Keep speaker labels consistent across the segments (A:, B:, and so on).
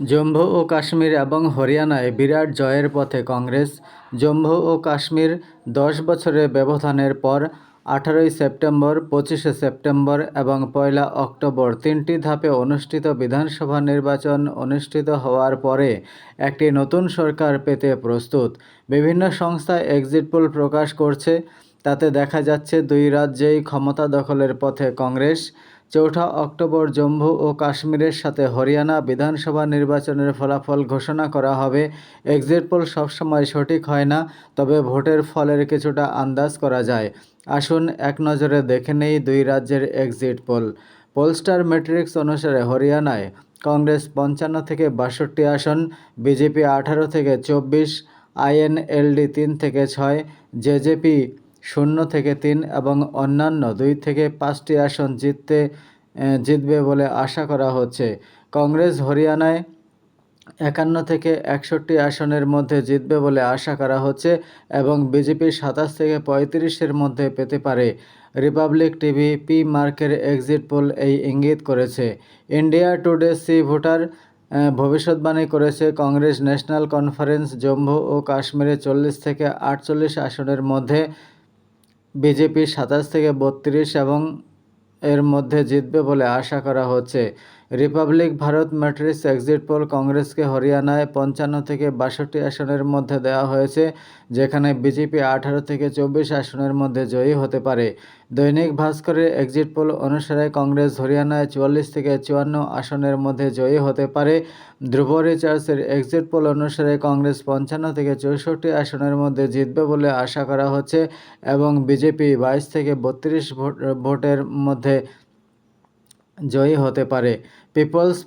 A: জম্মু ও কাশ্মীর এবং হরিয়ানায় বিরাট জয়ের পথে কংগ্রেস। জম্মু ও কাশ্মীর দশ বছরের ব্যবধানের পর আঠারোই সেপ্টেম্বর, পঁচিশে সেপ্টেম্বর এবং পয়লা অক্টোবর তিনটি ধাপে অনুষ্ঠিত বিধানসভা নির্বাচন অনুষ্ঠিত হওয়ার পরে একটি নতুন সরকার পেতে প্রস্তুত। বিভিন্ন সংস্থা এক্সিট পোল প্রকাশ করছে। তাতে দেখা যাচ্ছে দুই রাজ্যেই ক্ষমতা দখলের পথে কংগ্রেস। চৌঠা অক্টোবর জম্মু ও কাশ্মীরের সাথে হরিয়ানা বিধানসভা নির্বাচনের ফলাফল ঘোষণা করা হবে। এক্সিট পোল সবসময় সঠিক হয় না, তবে ভোটের ফলের কিছুটা আন্দাজ করা যায়। আসুন এক নজরে দেখে নেই দুই রাজ্যের এক্সিট পোল। পোলস্টার ম্যাট্রিক্স অনুসারে হরিয়ানায় কংগ্রেস পঞ্চান্ন থেকে বাষট্টি আসন, বিজেপি আঠারো থেকে চব্বিশ, আইএনএলডি তিন থেকে ছয়, জেজেপি শূন্য থেকে তিন এবং অন্যান্য দুই থেকে পাঁচটি আসন জিততে জিতবে বলে আশা করা হচ্ছে। কংগ্রেস হরিয়ানায় একান্ন থেকে একষট্টি আসনের মধ্যে জিতবে বলে আশা করা হচ্ছে এবং বিজেপি সাতাশ থেকে পঁয়ত্রিশের মধ্যে পেতে পারে। রিপাবলিক টিভি পি মার্কের এক্সিট পোল এই ইঙ্গিত করেছে। ইন্ডিয়া টুডে সি ভোটার ভবিষ্যৎবাণী করেছে কংগ্রেস ন্যাশনাল কনফারেন্স, জম্মু ও কাশ্মীরে চল্লিশ থেকে আটচল্লিশ আসনের মধ্যে বিজেপি সাতাশ থেকে বত্রিশ এবং এর মধ্যে জিতবে বলে আশা করা হচ্ছে। Republic Bharat matrix exit poll কংগ্রেসকে হরিয়ানায় পঞ্চান্ন থেকে বাষট্টি আসনের মধ্যে দেওয়া হয়েছে, যেখানে বিজেপি আঠারো থেকে চব্বিশ আসনের মধ্যে জয়ী হতে পারে। দৈনিক ভাস্করের এক্সিট পোল অনুসারে কংগ্রেস হরিয়ানায় চুয়াল্লিশ থেকে চুয়ান্ন আসনের মধ্যে জয়ী হতে পারে। ধ্রুব রিচার্সের এক্সিট পোল অনুসারে কংগ্রেস পঞ্চান্ন থেকে চৌষট্টি আসনের মধ্যে জিতবে বলে আশা করা হচ্ছে এবং বিজেপি বাইশ থেকে বত্রিশ ভোটের মধ্যে জয়ী হতে পারে। পিপলস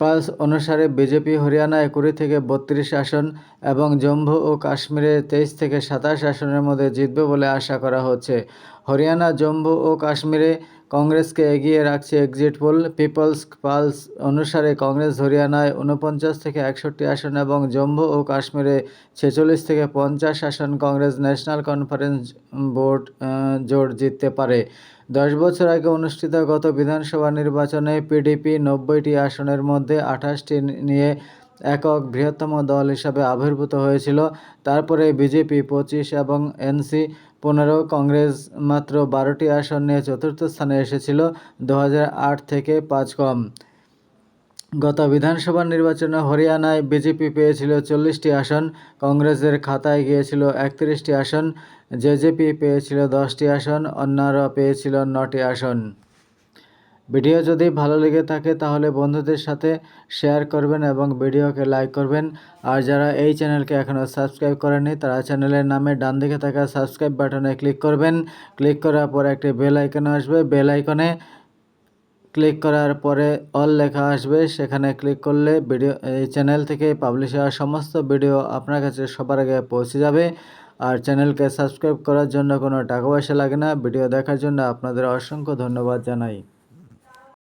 A: পালস অনুসারে বিজেপি হরিয়ানায় কুড়ি থেকে বত্রিশ আসন এবং জম্মু ও কাশ্মীরে তেইশ থেকে সাতাশ আসনের মধ্যে জিতবে বলে আশা করা হচ্ছে। হরিয়ানা, জম্মু ও কাশ্মীরে কংগ্রেসকে এগিয়ে রাখছে এক্সিট পোল। পিপলস পালস অনুসারে কংগ্রেস হরিয়ানায় উনপঞ্চাশ থেকে একষট্টি আসন এবং জম্মু ও কাশ্মীরে ছেচল্লিশ থেকে পঞ্চাশ আসন কংগ্রেস ন্যাশনাল কনফারেন্স বোর্ড জোট জিততে পারে। দশ বছর আগে অনুষ্ঠিত গত বিধানসভা নির্বাচনে পিডিপি নব্বইটি আসনের মধ্যে আঠাশটি নিয়ে একক বৃহত্তম দল হিসাবে আবির্ভূত হয়েছিল। তারপরে বিজেপি পঁচিশ এবং এনসি পনেরো, কংগ্রেস মাত্র বারোটি আসন নিয়ে চতুর্থ স্থানে এসেছিল দু হাজার আট থেকে পাঁচ কম। গত বিধানসভা নির্বাচনে হরিয়ানায় বিজেপি পেয়েছিল চল্লিশটি আসন, কংগ্রেসের খাতায় গিয়েছিল একত্রিশটি আসন, জেজেপি পেয়েছিল দশটি আসন, অন্যরা পেয়েছিল নটি আসন। ভিডিও যদি ভালো লেগে থাকে তাহলে বন্ধুদের সাথে শেয়ার করবেন এবং ভিডিওকে লাইক করবেন। আর যারা এই চ্যানেলকে এখনও সাবস্ক্রাইব করেননি, তারা চ্যানেলের নামে ডান দিকে থাকা সাবস্ক্রাইব বাটনে ক্লিক করবেন। ক্লিক করার পর একটি বেল আইকন আসবে। বেল আইকনে ক্লিক করার পরে অল লেখা আসবে। সেখানে ক্লিক করলে ভিডিও, এই চ্যানেল থেকে পাবলিশ হওয়া সমস্ত ভিডিও আপনার কাছে সবার আগে পৌঁছে যাবে। আর চ্যানেলকে সাবস্ক্রাইব করার জন্য কোনো টাকা পয়সা লাগে না। ভিডিও দেখার জন্য আপনাদের অসংখ্য ধন্যবাদ জানাই।